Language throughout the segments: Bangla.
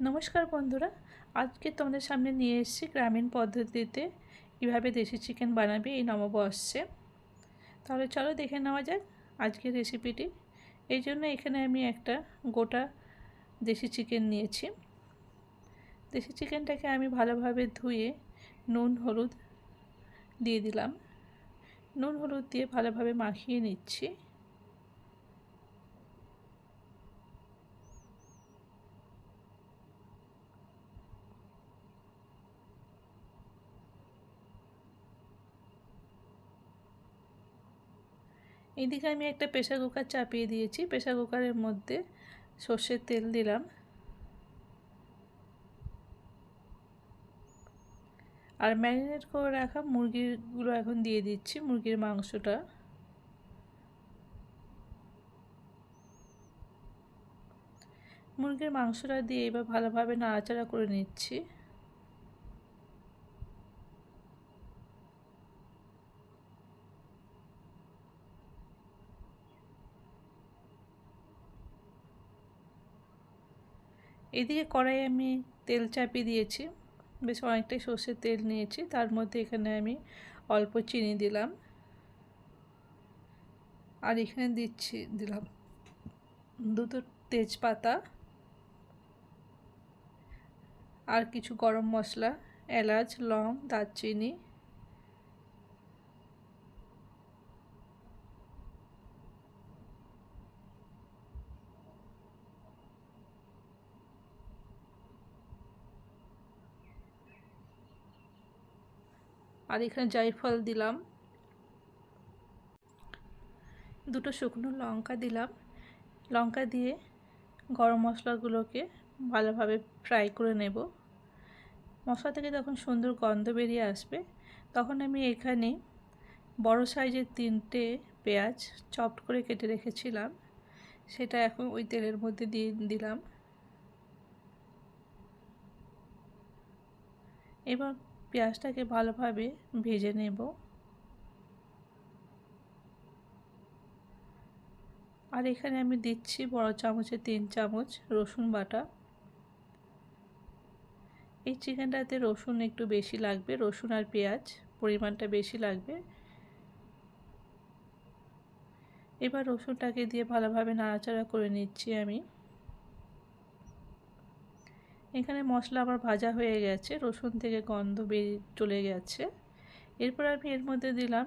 নমস্কার বন্ধুরা, আজকে তোমাদের সামনে নিয়ে এসেছি গ্রামীণ পদ্ধতিতে কীভাবে দেশি চিকেন বানাবে এই নববর্ষে। তাহলে চলো দেখে নেওয়া যাক আজকের রেসিপিটি। এই জন্য এখানে আমি একটা গোটা দেশি চিকেন নিয়েছি। দেশি চিকেনটাকে আমি ভালোভাবে ধুয়ে নুন, হলুদ দিয়ে দিলাম। নুন, হলুদ দিয়ে ভালোভাবে মাখিয়ে নিচ্ছি। এদিকে আমি একটা প্রেশার কুকার চাপিয়ে দিয়েছি। প্রেশার কুকারের মধ্যে সর্ষের তেল দিলাম। আর ম্যারিনেট করে রাখা মুরগিরগুলো এখন দিয়ে দিচ্ছি, মুরগির মাংসটা। মুরগির মাংসটা দিয়ে এবার ভালোভাবে নাড়াচাড়া করে নিচ্ছি। এদিকে কড়াই আমি তেল চাপিয়ে দিয়েছি। বেশ অনেকটাই সর্ষের তেল নিয়েছি। তার মধ্যে এখানে আমি অল্প চিনি দিলাম। আর এখানে দিচ্ছি, দিলাম দুটো তেজপাতা আর কিছু গরম মশলা, এলাচ, লং, দারচিনি আর এখানে জায়ফল দিলাম। দুটো শুকনো লঙ্কা দিলাম। লঙ্কা দিয়ে গরম মশলাগুলোকে ভালোভাবে ফ্রাই করে নেব। মশলা থেকে যখন সুন্দর গন্ধ বেরিয়ে আসবে, তখন আমি এখানে বড় সাইজের তিনটে পেঁয়াজ চপড করে কেটে রেখেছিলাম। সেটা এখন ওই তেলের মধ্যে দিয়ে দিলাম। এবার পেঁয়াজটাকে ভালোভাবে ভেজে নেব। আর এখানে আমি দিচ্ছি বড় চামচে তিন চামচ রসুন বাটা। এই চিকেনটাতে রসুন একটু বেশি লাগবে, রসুন আর পেঁয়াজ পরিমাণটা বেশি লাগবে। এবার রসুনটাকে দিয়ে ভালোভাবে নাড়াচাড়া করে নিচ্ছি আমি। এখানে মশলা আমার ভাজা হয়ে গেছে, রসুন থেকে গন্ধ বেরিয়ে চলে গেছে। এরপর আমি এর মধ্যে দিলাম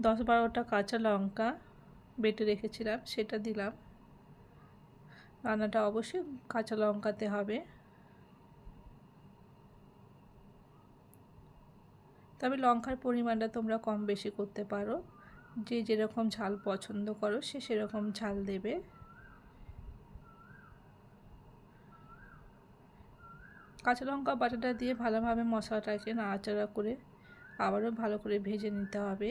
দশ বারোটা কাঁচা লঙ্কা বেটে রেখেছিলাম, সেটা দিলাম। রান্নাটা অবশ্যই কাঁচা লঙ্কাতে হবে। তবে লঙ্কার পরিমাণটা তোমরা কম বেশি করতে পারো। যে যেরকম ঝাল পছন্দ করো, সে সেরকম ঝাল দেবে। কাঁচা লঙ্কা বাটাটা দিয়ে ভালোভাবে মশলাটাকে নাড়াচাড়া করে আবারও ভালো করে ভেজে নিতে হবে।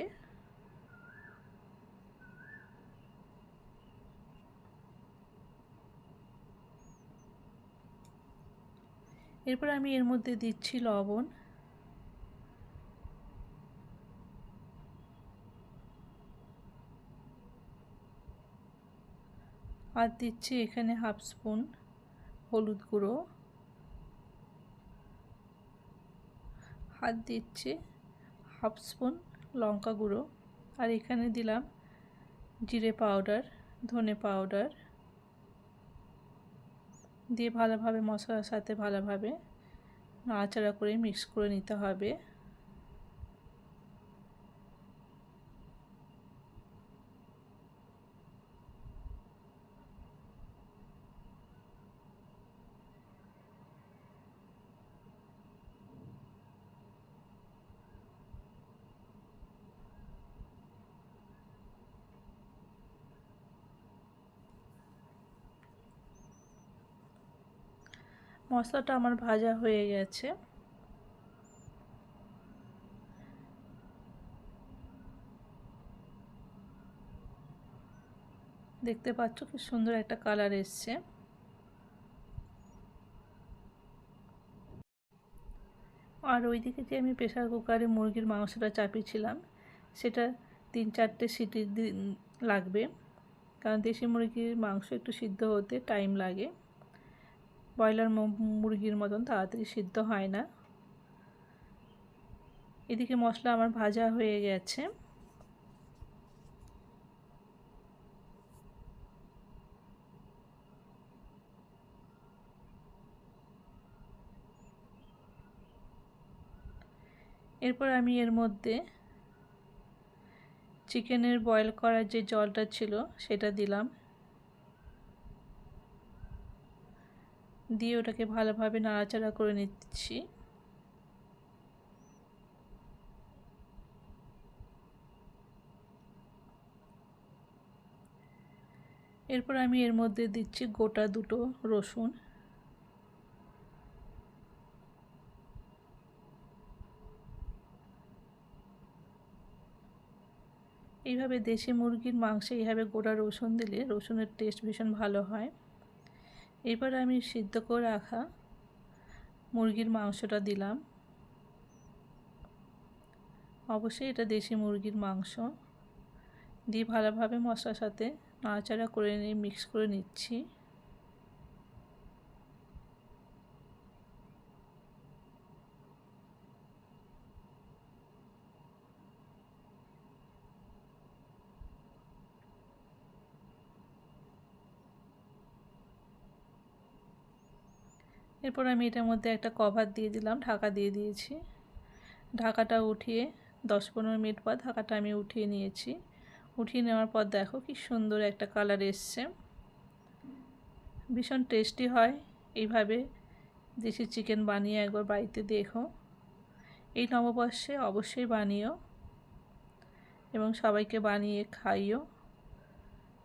এরপর আমি এর মধ্যে দিচ্ছি লবণ। আর দিচ্ছি এখানে হাফ স্পুন হলুদ গুঁড়ো। হাত দিচ্ছি, হাফ স্পুন লঙ্কা গুঁড়ো। আর এখানে দিলাম জিরে পাউডার, ধনে পাউডার। দিয়ে ভালোভাবে মশলার সাথে ভালোভাবে নাড়াচাড়া করে মিক্স করে নিতে হবে। মশলাটা আমার ভাজা হয়ে গেছে। দেখতে পাচ্ছ কি সুন্দর একটা কালার এসছে। আর ওইদিকে যে আমি প্রেশার কুকারে মুরগির মাংসটা চাপিয়েছিলাম, সেটা তিন চারটে সিটি লাগবে। কারণ দেশি মুরগির মাংস একটু সিদ্ধ হতে টাইম লাগে। ব্রয়লার মুরগির মতন তাড়াতাড়ি সিদ্ধ হয় না। এদিকে মশলা আমার ভাজা হয়ে গেছে। এরপর আমি এর মধ্যে চিকেনের বয়েল করার যে জলটা ছিল সেটা দিলাম। দিয়ে ওটাকে ভালোভাবে নাড়াচাড়া করে নিচ্ছি। এরপর আমি এর মধ্যে দিচ্ছি গোটা দুটো রসুন। এইভাবে দেশি মুরগির মাংসে এইভাবে গোটা রসুন দিলে রসুনের টেস্ট ভীষণ ভালো হয়। এবার আমি সিদ্ধ করে রাখা মুরগির মাংসটা দিলাম। অবশ্যই এটা দেশি মুরগির মাংস। দিয়ে ভালোভাবে মশলার সাথে নাড়াচাড়া করে নিয়ে মিক্স করে নিচ্ছি। এরপর আমি এটার মধ্যে একটা কভার দিয়ে দিলাম, ঢাকা দিয়ে দিয়েছি। ঢাকাটা উঠিয়ে দশ পনেরো মিনিট পর ঢাকাটা আমি উঠিয়ে নিয়েছি। উঠিয়ে নেওয়ার পর দেখো কি সুন্দর একটা কালার এসছে। ভীষণ টেস্টি হয়। এইভাবে দেশি চিকেন বানিয়ে একবার বাড়িতে দেখো। এই নববর্ষে অবশ্যই বানিও এবং সবাইকে বানিয়ে খাইও।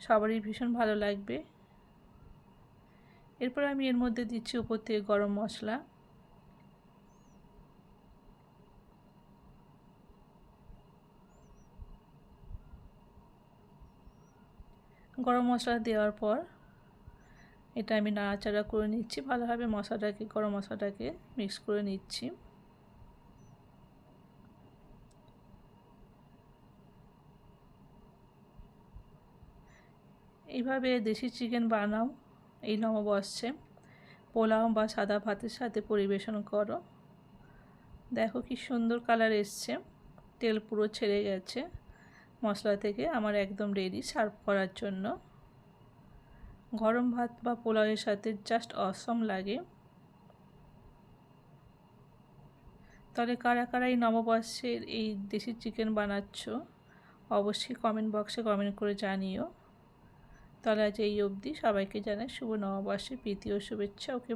সবারই ভীষণ ভালো লাগবে। এরপর আমি এর মধ্যে দিচ্ছি উপর থেকে গরম মশলা। গরম মশলা দেওয়ার পর এটা আমি নাড়াচাড়া করে নিচ্ছি। ভালোভাবে মশলাটাকে, গরম মশলাটাকে মিক্স করে নিচ্ছি। এইভাবে দেশি চিকেন বানাও। এই নববর্ষে পোলাও বা সাদা ভাতের সাথে পরিবেশন করো। দেখো কি সুন্দর কালার এসছে। তেল পুরো ছেড়ে গেছে। মশলা থেকে আমার একদম রেডি সার্ভ করার জন্য। গরম ভাত বা পোলাওয়ের সাথে জাস্ট অসম লাগে। তাহলে কারা কারা এই নববর্ষের এই দেশি চিকেন বানাচ্ছ, অবশ্যই কমেন্ট বক্সে কমেন্ট করে জানিও। তাহলে আজ এই অবধি সবাইকে জানাই শুভ নববর্ষের প্রীতি ও শুভেচ্ছা। ওকে